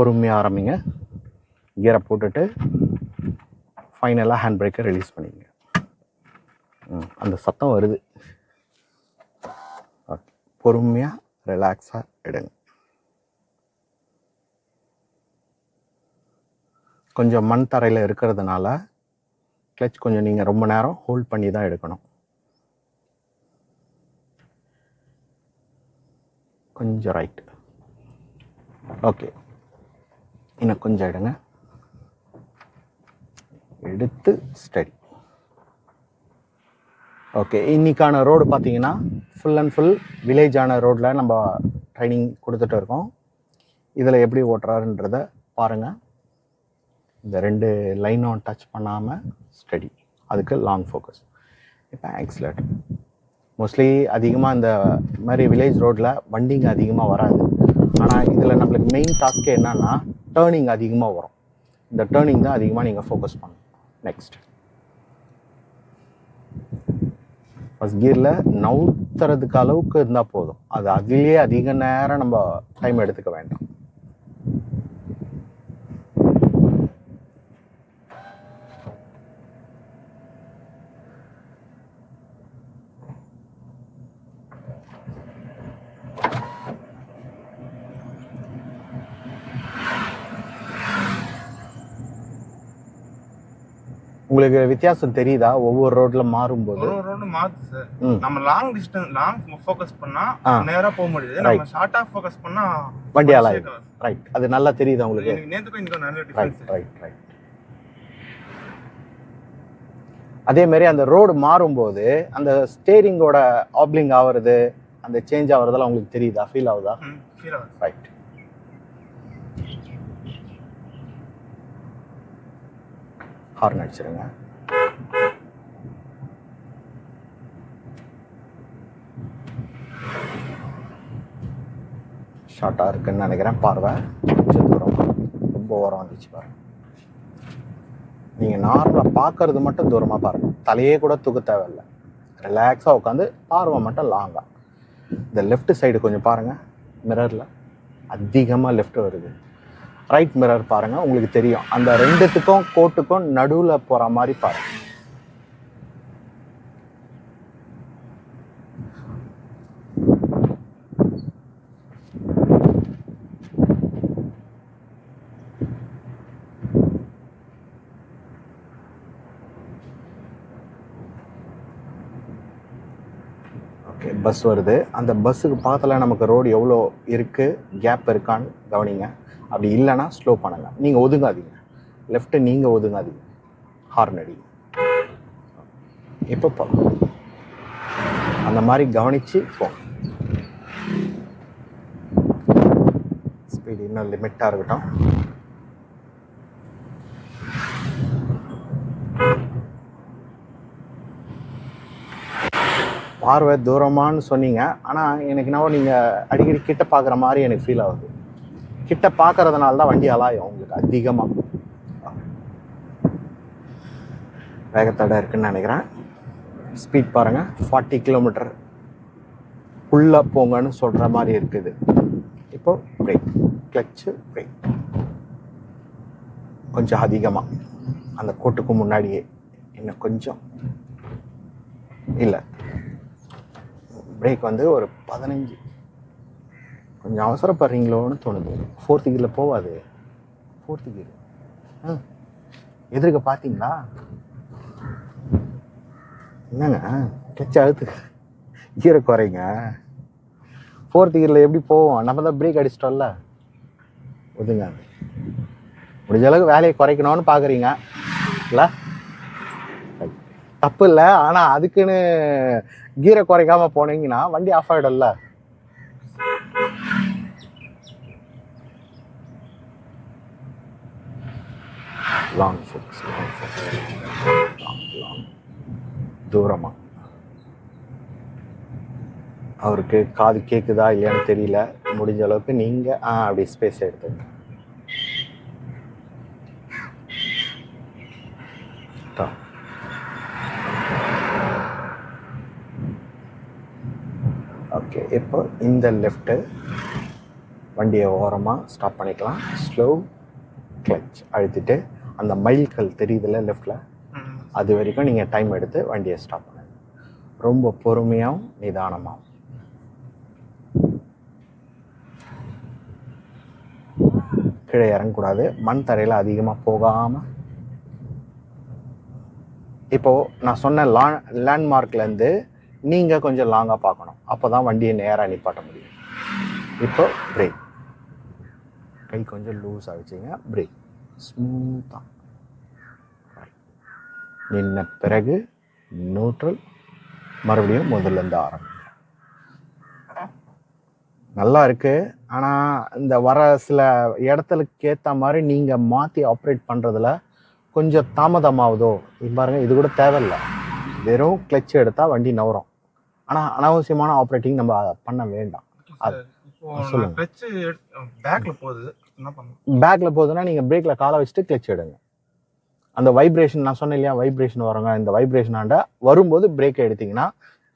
பொறுமையாக ஆரம்பிங்க. கியரை போட்டுட்டு ஃபைனலாக ஹேண்ட் பிரேக்கை ரிலீஸ் பண்ணிங்க ம், அந்த சத்தம் வருது. ஓகே பொறுமையாக ரிலாக்ஸாக எடுங்க. கொஞ்சம் மண் தரையில் இருக்கிறதுனால கிளச் கொஞ்சம் நீங்கள் ரொம்ப நேரம் ஹோல்ட் பண்ணி தான் எடுக்கணும். கொஞ்சம் ரைட் ஓகே இன்னும் கொஞ்சம் எடுங்க எடுத்து ஸ்டடி ஓகே இன்றைக்கான ரோடு பார்த்தீங்கன்னா ஃபுல் அண்ட் ஃபுல் வில்லேஜான ரோட்டில் நம்ம ட்ரைனிங் கொடுத்துட்டு இருக்கோம். இதில் எப்படி ஓட்டுறாருன்றத பாருங்கள் இந்த ரெண்டு லைனும் டச் பண்ணாமல் ஸ்டடி அதுக்கு லாங் ஃபோக்கஸ் இப்போ ஆக்சிலேட்டர் மோஸ்ட்லி அதிகமாக இந்த மாதிரி வில்லேஜ் ரோட்டில் வண்டிங்க அதிகமாக வராது. ஆனால் இதில் நம்மளுக்கு மெயின் டாஸ்க்கே என்னென்னா டேர்னிங் அதிகமாக வரும். இந்த டேர்னிங் தான் அதிகமாக நீங்கள் ஃபோக்கஸ் பண்ணணும். நெக்ஸ்ட் ஃபஸ்ட் கியரில் நவுத்துறதுக்கு அளவுக்கு இருந்தால் போதும். அது அதுலேயே அதிக நேரம் நம்ம டைம் எடுத்துக்க வேண்டாம். உங்களுக்கு வித்தியாசம் தெரியுதா? ஒவ்வொரு ரோட்ல மாறும்போது. ஒரு ரோடு மாத்து சார். நம்ம லாங் டிஸ்டன்ஸ் லாங் ஃபோக்கஸ் பண்ணா. நேரா போக முடியுது. நம்ம ஷார்ட்டா ஃபோக்கஸ் பண்ணா வண்டி சேர்க்கலாம். ரைட் அது நல்லா தெரியுதா உங்களுக்கு? இன்னைக்கும் நிறைய ரைட் டிஃபரன்ஸ் ரைட் ரைட் அதே மாதிரி அந்த ரோடு மாறும்போது அந்த ஸ்டேரிங்கோட ஆப்லிங் ஆகுறது அந்த சேஞ்ச் ஆகுறதெல்லாம் உங்களுக்கு தெரியுதா? ஃபீல் ஆகுது? ரைட் ஹார்ன் அடிச்சிருங்க. ஷார்ட்டாக இருக்குன்னு நினைக்கிறேன். பார்வை. கொஞ்சம் தூரம் ரொம்ப ஓரம் வந்துச்சு பாருங்க நீங்கள் நார்மலாக பார்க்கறது மட்டும் தூரமாக பாருங்கள் தலையே கூட தூக்க தேவையில்லை. ரிலாக்ஸாக உட்காந்து பார்வை மட்டும் லாங்காக இந்த லெஃப்ட் சைடு கொஞ்சம் பாருங்கள் மிரரில் அதிகமாக லெஃப்ட் வருது. ரைட் மிரர் பாருங்கள் உங்களுக்கு தெரியும். அந்த ரெண்டுத்துக்கும் கோட்டுக்கும் நடுவில் போகிற மாதிரி பாருங்க ஓகே பஸ் வருது. அந்த பஸ்ஸுக்கு பக்கத்தில் நமக்கு ரோடு எவ்வளோ இருக்குது கேப் இருக்கான்னு கவனிங்க. அப்படி இல்லைன்னா ஸ்லோ பண்ணுங்க. நீங்கள் ஒதுங்காதீங்க. லெஃப்ட்டு நீங்கள் ஒதுங்காதீங்க. ஹார்ன் அடி. இப்போ அந்த மாதிரி கவனித்து போங்க ஸ்பீடு இன்னும் லிமிட்டாக இருக்கட்டும். பார்வை தூரமான்னு சொன்னீங்க. ஆனால் எனக்கு என்னவோ நீங்கள் அடிக்கடி கிட்ட பார்க்குற மாதிரி எனக்கு ஃபீல் ஆகுது. கிட்ட பார்க்கறதுனால தான் வண்டி அலாயும் உங்களுக்கு அதிகமாக வேகத்தடை இருக்குன்னு நினைக்கிறேன். ஸ்பீட் பாருங்கள் ஃபார்ட்டி கிலோமீட்டர் உள்ளே போங்கன்னு சொல்கிற மாதிரி இருக்குது. இப்போ பிரேக் கிளச்சு பிரேக் கொஞ்சம் அதிகமாக அந்த கோட்டுக்கு முன்னாடியே. இன்னும் கொஞ்சம். இல்லை. பிரேக் வந்து ஒரு பதினஞ்சு. கொஞ்சம் அவசரப்படுறீங்களோன்னு தோணுது. ஃபோர்த்து கீரில் போவாது. ஃபோர்த்து கீர் ஆ எதிர்க்க பார்த்தீங்களா என்னங்க? கிளச்ச அழுத்து கீரை குறைங்க. ஃபோர்த்து கீரில் எப்படி போவோம்? நம்ம தான் பிரேக் அடிச்சிட்டோம்ல. ஒதுங்க. முடிஞ்ச அளவுக்கு வேலையை குறைக்கணும்னு பார்க்குறீங்க இல்லை? தப்பு இல்லை. ஆனால் அதுக்குன்னு கீரை குறைக்காம போனீங்கன்னா வண்டி off ஆகிடும்ல long focus long focus long long தூரமாக அவருக்கு காது கேட்குதா இல்லையான்னு தெரியல. முடிஞ்ச அளவுக்கு நீங்கள் ஆ அப்படி ஸ்பேஸ் எடுத்துங்க தான். ஓகே இப்போ இந்த லெஃப்ட்டு வண்டியை ஓரமாக ஸ்டாப் பண்ணிக்கலாம். ஸ்லோ கிளச் அழுத்திட்டு அந்த மைல்கள் தெரியுதுல்ல லெஃப்டில். அது வரைக்கும் நீங்கள் டைம் எடுத்து வண்டியை ஸ்டாப் பண்ணுங்க. ரொம்ப பொறுமையாகவும் நிதானமாகவும் கீழே இறங்கக்கூடாது. மண் தரையில் அதிகமாக போகாமல் இப்போது நான் சொன்ன லா லேண்ட்மார்க்லேருந்து நீங்கள் கொஞ்சம் லாங்காக பார்க்கணும். அப்போ தான் வண்டியை நேராக நிப்பாட்ட முடியும். இப்போ பிரேக் கை கொஞ்சம் லூஸாக வச்சுங்க. பிரேக் ஸ்மூத்தாக நின்ன பிறகு நியூட்ரல் மறுபடியும் முதல்ல இருந்து நல்லா இருக்குது ஆனால் இந்த வர சில இடத்துக்கு ஏற்ற மாதிரி நீங்கள் மாற்றி ஆப்ரேட் பண்ணுறதுல கொஞ்சம் தாமதமாகுதோ? இது பாருங்கள் இது கூட தேவையில்லை. வெறும் கிளச் எடுத்தால் வண்டி நவரும். ஆனால் அனாவசியமான ஆப்ரேட்டிங் நம்ம பண்ண வேண்டாம். பேக்ல போகுது. பேக்கில் போகுதுன்னா நீங்கள் பிரேக்கில் காலை வச்சுட்டு கிளச் எடுங்க. அந்த வைப்ரேஷன் நான் சொன்னேன் இல்லையா? வைப்ரேஷன் வருங்க. இந்த வைப்ரேஷன் ஆண்ட வரும்போது பிரேக்கை எடுத்தீங்கன்னா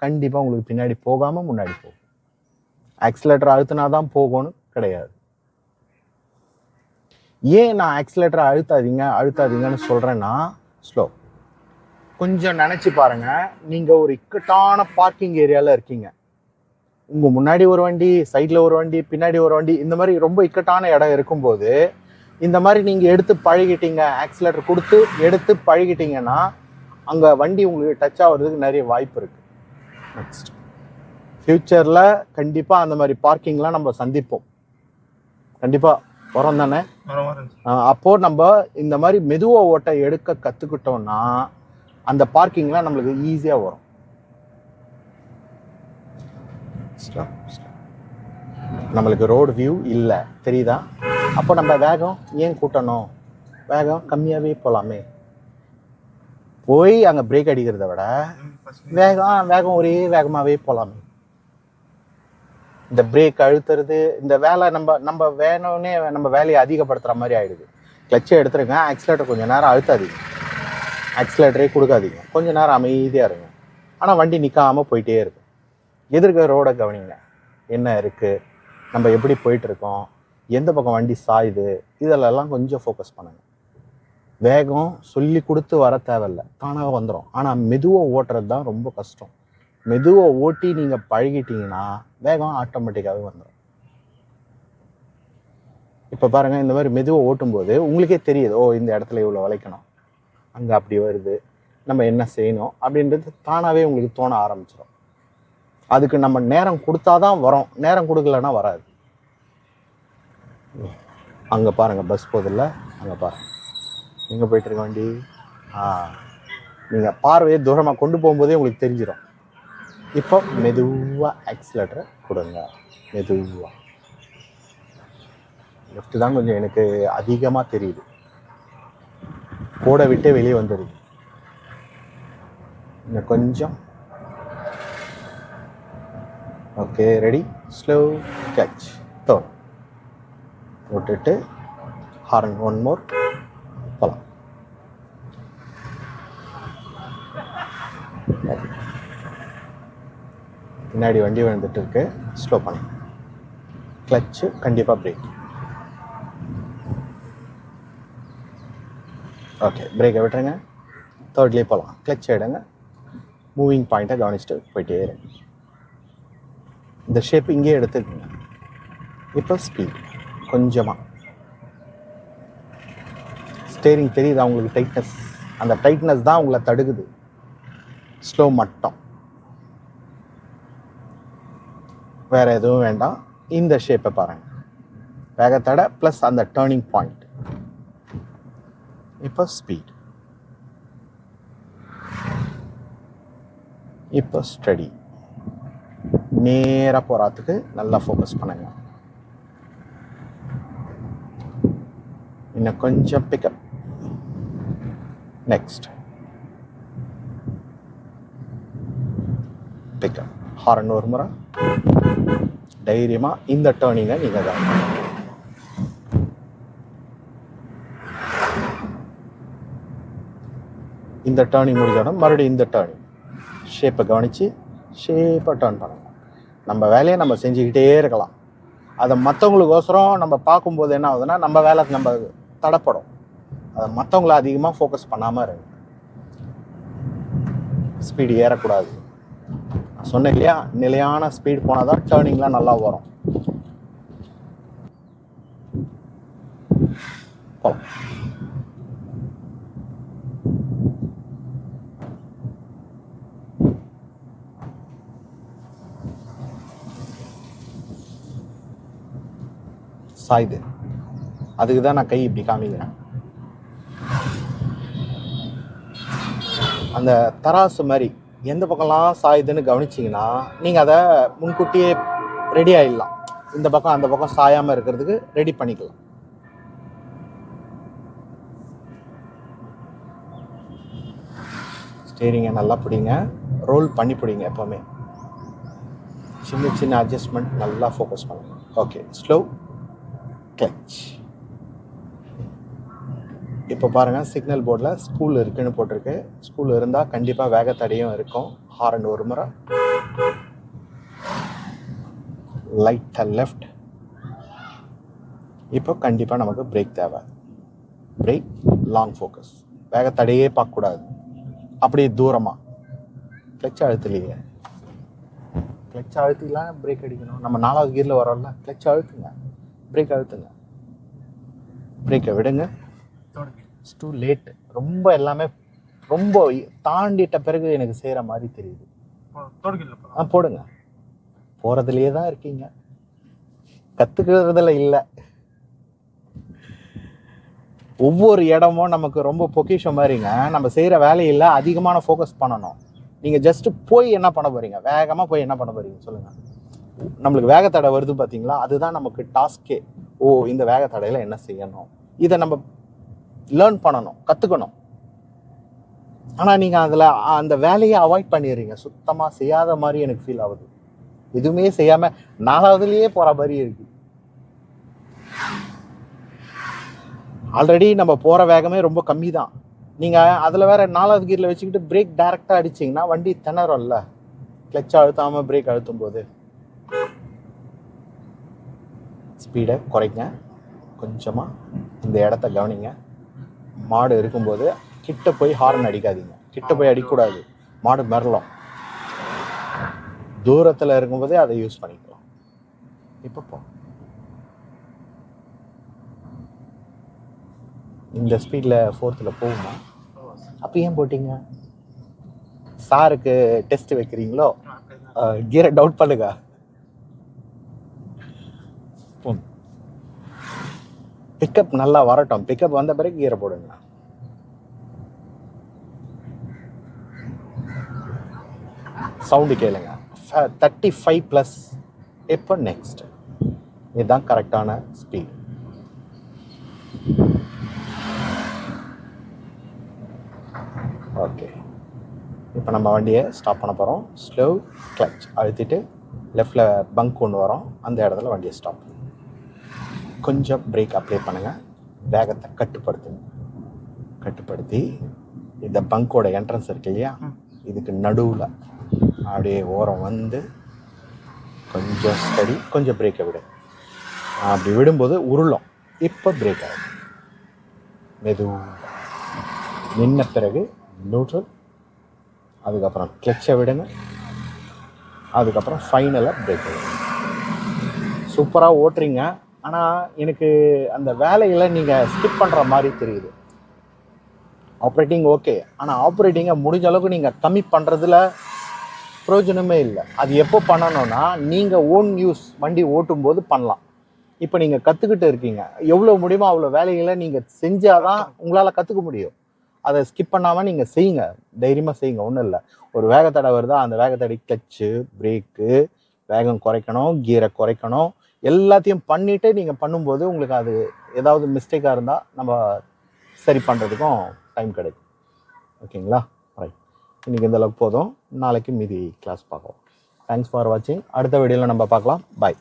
கண்டிப்பாக உங்களுக்கு பின்னாடி போகாமல் முன்னாடி போகும். ஆக்சிலேட்டர் அழுத்தினா தான் போகணும் கிடையாது. ஏன் நான் ஆக்சிலேட்டரை அழுத்தாதீங்க அழுத்தாதீங்கன்னு சொல்கிறேன்னா ஸ்லோ கொஞ்சம் நினச்சி பாருங்க. நீங்கள் ஒரு இக்கட்டான பார்க்கிங் ஏரியாவில் இருக்கீங்க. உங்க முன்னாடி ஒரு வண்டி சைட்ல ஒரு வண்டி பின்னாடி ஒரு வண்டி இந்த மாதிரி ரொம்ப இக்கட்டான இடம் இருக்கும்போது இந்த மாதிரி நீங்க எடுத்து பழகிட்டீங்க ஆக்சிலேட்டர் கொடுத்து எடுத்து பழகிட்டீங்கன்னா அங்க வண்டி உங்களுக்கு டச் ஆகுறதுக்கு நிறைய வாய்ப்பு இருக்கு. நெக்ஸ்ட் ஃப்யூச்சர்ல கண்டிப்பா அந்த மாதிரி பார்க்கிங்லாம் நம்ம சந்திப்போம். கண்டிப்பா. வரோம் தானே? வர மாதிரி இருந்துச்சு ஆஹ் அப்போ நம்ம இந்த மாதிரி மெதுவா ஓட்ட எடுக்க கத்துக்கிட்டோம்னா அந்த பார்க்கிங்லாம் நம்மளுக்கு ஈஸியாக வரும். நம்மளுக்கு ரோடு வியூ இல்லை. தெரியுதா? அப்போ நம்ம வேகம் ஏன் கூட்டணும்? வேகம் கம்மியாகவே போகலாமே போய் அங்கே பிரேக் அடிக்கிறத விட வேகம் வேகம் ஒரே வேகமாகவே போகலாமே இந்த பிரேக் அழுத்துறது இந்த வேலை நம்ம நம்ம வேணும்னே நம்ம வேலையை அதிகப்படுத்துகிற மாதிரி ஆயிடுது. கிளச்சை எடுத்துருங்க ஆக்சிலேட்டர் கொஞ்சம் நேரம் அழுத்தாதீங்க. ஆக்சிலேட்டரே கொடுக்காதீங்க. கொஞ்ச நேரம் அமைதியாக இருங்க. ஆனால் வண்டி நிற்காம போயிட்டே இருக்கும் எதிர்க்க ரோடை கவனிங்க. என்ன இருக்குது நம்ம எப்படி போயிட்டு இருக்கோம் எந்த பக்கம் வண்டி சாயுது? இதெல்லாம் கொஞ்சம் ஃபோக்கஸ் பண்ணுங்கள் வேகம் சொல்லி கொடுத்து வர தேவையில்ல. தானாக வந்துடும் ஆனால் மெதுவாக ஓட்டுறது தான் ரொம்ப கஷ்டம். மெதுவாக ஓட்டி நீங்கள் பழகிட்டீங்கன்னா வேகம் ஆட்டோமேட்டிக்காகவே வந்துடும் இப்போ பாருங்கள் இந்த மாதிரி மெதுவாக ஓட்டும்போது உங்களுக்கே தெரியுது ஓ இந்த இடத்துல இவ்வளோ வளைக்கணும். அங்கே அப்படி வருது நம்ம என்ன செய்யணும் அப்படின்றது தானாகவே உங்களுக்கு தோண ஆரம்பிச்சிடும் அதுக்கு நம்ம நேரம் கொடுத்தாதான் வரோம். நேரம் கொடுக்கலன்னா வராது. அங்கே பாருங்கள் பஸ் போதில்ல அங்கே பாருங்க. எங்கே போயிட்டு இருக்க வண்டி? ஆ. நீங்கள் பார்வையை தூரமாக கொண்டு போகும்போதே உங்களுக்கு தெரிஞ்சிடும் இப்போ மெதுவாக ஆக்சிலேட்டரை கொடுங்க. மெதுவாக லெஃப்ட் தான் கொஞ்சம் எனக்கு அதிகமாக தெரியுது. கூட விட்டே வெளியே வந்துடுது இன்னும் கொஞ்சம். ஓகே ரெடி ஸ்லோ கேட்ச் தோ விட்டுட்டு ஹார்ன் ஒன் மோர் போகலாம் பின்னாடி வண்டி வந்துட்டு இருக்கு. ஸ்லோ பண்ணு. கிளச்சு கண்டிப்பாக பிரேக் ஓகே பிரேக்கை விட்டுருங்க. தேர்ட்லேயே போகலாம் கிளச் எடுங்க மூவிங் பாயிண்ட்டை கவனிச்சுட்டு போயிட்டே இருங்க இந்த ஷேப் இங்கேயே எடுத்துக்கோங்க. இப்போ ஸ்பீட் கொஞ்சமாக ஸ்டேரிங் தெரியுதா உங்களுக்கு டைட்னஸ் அந்த டைட்னஸ் தான் உங்களை தடுக்குது. ஸ்லோ மட்டும். வேற எதுவும் வேண்டாம். இந்த ஷேப்பை பாருங்க. வேகத்தடை ப்ளஸ் அந்த டேர்னிங் பாயிண்ட் இப்போ ஸ்பீட் இப்போ ஸ்டடி நேராக போகிறதுக்கு நல்லா ஃபோக்கஸ் பண்ணுங்க. இன்னும் கொஞ்சம் பிக்கப் நெக்ஸ்ட் பிக்கப் ஹாரன் ஒரு முறை. தைரியமாக இந்த டேர்னிங்கை நீங்கள் தான். இந்த டேர்னிங் முடிஞ்சோட மறுபடியும் இந்த டேர்னிங் ஷேப்பை கவனித்து ஷேப்பை டேர்ன் பண்ணணும். நம்ம வேலையை நம்ம செஞ்சுக்கிட்டே இருக்கலாம். அதை மற்றவங்களுக்கோசரம் நம்ம பார்க்கும்போது என்ன ஆகுதுன்னா நம்ம வேலை நம்ம தடப்படும். அதை மற்றவங்கள அதிகமாக ஃபோக்கஸ் பண்ணாமல் இருக்கு ஸ்பீடு ஏறக்கூடாது. நான் சொன்னேன் இல்லையா நிலையான ஸ்பீடு போனால் தான் டேர்னிங்லாம் நல்லா வரும். போகலாம் சாயுது. அதுக்கு தான் நான் கை இப்படி காமிக்கிறேன். அந்த தராசு மாதிரி எந்த பக்கம்லாம் சாயுதுன்னு கவனிச்சிங்கன்னா நீங்கள் அதை முன்கூட்டியே ரெடி ஆகிடலாம் இந்த பக்கம் அந்த பக்கம் சாயாமல் இருக்கிறதுக்கு ரெடி பண்ணிக்கலாம். ஸ்டேரிங்கை நல்லா பிடிங்க. ரோல் பண்ணி பிடிங்க எப்போவுமே. சின்ன சின்ன அட்ஜஸ்ட்மெண்ட் நல்லா ஃபோக்கஸ் பண்ணுங்க. ஓகே ஸ்லோ கிளச் இப்போ பாருங்கள் சிக்னல் போர்டில் ஸ்கூல் இருக்குன்னு போட்டிருக்கு. ஸ்கூல் இருந்தால் கண்டிப்பாக வேகத்தடையும் இருக்கும். ஹாரன் ஒரு முறை. லைட்டாக லெஃப்ட் இப்போ கண்டிப்பாக நமக்கு பிரேக் தேவை. பிரேக் லாங் ஃபோக்கஸ் வேகத்தடையே பார்க்கக்கூடாது. அப்படியே தூரமாக கிளச் அழுத்தலையே. கிளச் அழுத்திலாம் பிரேக் அடிக்கணும். நம்ம நாலாவது கியரில் வரோம்ல கிளச் அழுத்துங்க. பிரேக் அழுத்துங்க பிரேக்கை விடுங்க. இட்ஸ் டூ லேட் ரொம்ப எல்லாமே ரொம்ப தாண்டிட்ட பிறகு எனக்கு செய்கிற மாதிரி தெரியுது. ஆ போடுங்க. போகிறதுலையே தான் இருக்கீங்க. கற்றுக்கிறதுல இல்லை. ஒவ்வொரு இடமும் நமக்கு ரொம்ப பொக்கிஷம் மாதிரிங்க. நம்ம செய்கிற வேலையில் அதிகமான ஃபோக்கஸ் பண்ணணும். நீங்கள் ஜஸ்ட்டு போய் என்ன பண்ண போகிறீங்க வேகமாக போய் என்ன பண்ண போகிறீங்க சொல்லுங்கள் நம்மளுக்கு வேகத்தடை வருது பார்த்தீங்களா அதுதான் நமக்கு டாஸ்கே ஓ இந்த வேகத்தடையில் என்ன செய்யணும்? இதை நம்ம லேர்ன் பண்ணணும் கற்றுக்கணும் ஆனால் நீங்கள் அதில் அந்த வேலையை அவாய்ட் பண்ணிடுறீங்க. சுத்தமாக செய்யாத மாதிரி எனக்கு ஃபீல் ஆகுது. எதுவுமே செய்யாமல் நாலாவதுலேயே போகிற மாதிரி இருக்கு. ஆல்ரெடி நம்ம போகிற வேகமே ரொம்ப கம்மி தான் நீங்கள் அதில் வேற நாலாவது கீரில் வச்சுக்கிட்டு பிரேக் டைரெக்டாக அடிச்சிங்கன்னா வண்டி திணறோம்ல. கிளச் அழுத்தாமல் பிரேக் அழுத்தும் போது. ஸ்பீடை குறைங்க. கொஞ்சமாக இந்த இடத்த கவனிங்க. மாடு இருக்கும்போது கிட்ட போய் ஹார்ன் அடிக்காதீங்க. கிட்ட போய் அடிக்கக்கூடாது. மாடு மிரளும். தூரத்தில் இருக்கும்போதே அதை யூஸ் பண்ணிக்கலாம். இப்போ போ. இந்த ஸ்பீடில் ஃபோர்த்தில் போகுமா? அப்போ ஏன் போட்டீங்க? சாருக்கு டெஸ்ட் வைக்கிறீங்களோ? கியரை டவுட் பண்ணுங்க. பிக்கப் நல்லா வரட்டும். பிக்கப் வந்த பிறகு கீரை போடுங்க. சவுண்டு கேளுங்க. தேர்ட்டி ஃபைவ் ப்ளஸ் இப்போ நெக்ஸ்ட் இதுதான் கரெக்டான ஸ்பீட் ஓகே இப்போ நம்ம வண்டியை ஸ்டாப் பண்ண போகிறோம் ஸ்லோ கிளச் அழுத்திட்டு லெஃப்டில் பங்க் கொண்டு வரோம். அந்த இடத்துல வண்டியை ஸ்டாப் கொஞ்சம் பிரேக் அப்ளை பண்ணுங்கள் வேகத்தை கட்டுப்படுத்துங்க. கட்டுப்படுத்தி இந்த பங்கோட என்ட்ரன்ஸ் இருக்கு இல்லையா. இதுக்கு நடுவில் அப்படியே ஓரம் வந்து கொஞ்சம் ஸ்டடி கொஞ்சம் பிரேக்கை விடு. அப்படி விடும்போது உருளும். இப்போ பிரேக் ஆகும் மெதுவாக நின்ன பிறகு நியூட்ரல் அதுக்கப்புறம் கிளச்சை விடுங்க. அதுக்கப்புறம் ஃபைனலாக பிரேக் ஆகும் சூப்பராக ஓட்டுறீங்க. ஆனால் எனக்கு அந்த வேலையில் நீங்கள் ஸ்கிப் பண்ணுற மாதிரி தெரியுது. ஆப்ரேட்டிங் ஓகே ஆனால் ஆப்ரேட்டிங்கை முடிஞ்ச அளவுக்கு நீங்கள் கம்மி பண்ணுறதுல பிரயோஜனமே இல்லை. அது எப்போ பண்ணணும்னா நீங்கள் ஓன் யூஸ் வண்டி ஓட்டும்போது பண்ணலாம். இப்போ நீங்கள் கற்றுக்கிட்டு இருக்கீங்க. எவ்வளோ முடியுமோ அவ்வளோ வேலைகளை நீங்கள் செஞ்சால் தான் உங்களால் கற்றுக்க முடியும். அதை ஸ்கிப் பண்ணாமல் நீங்கள் செய்யுங்க. தைரியமாக செய்யுங்க. ஒன்றும் இல்லை. ஒரு வேகத்தடை வருதா அந்த வேகத்தடை கிளச்சு பிரேக்கு வேகம் குறைக்கணும் கீரை குறைக்கணும். எல்லாத்தையும் பண்ணிவிட்டு நீங்கள் பண்ணும்போது உங்களுக்கு அது ஏதாவது மிஸ்டேக்காக இருந்தால் நம்ம சரி பண்ணுறதுக்கும் டைம் கிடைக்கும். ஓகேங்களா? ரைட் இன்றைக்கி இந்த அளவுக்கு போதும். நாளைக்கு மீதி கிளாஸ் பார்க்கலாம். தேங்க்ஸ் ஃபார் வாட்சிங் அடுத்த வீடியோவில் நம்ம பார்க்கலாம். பாய்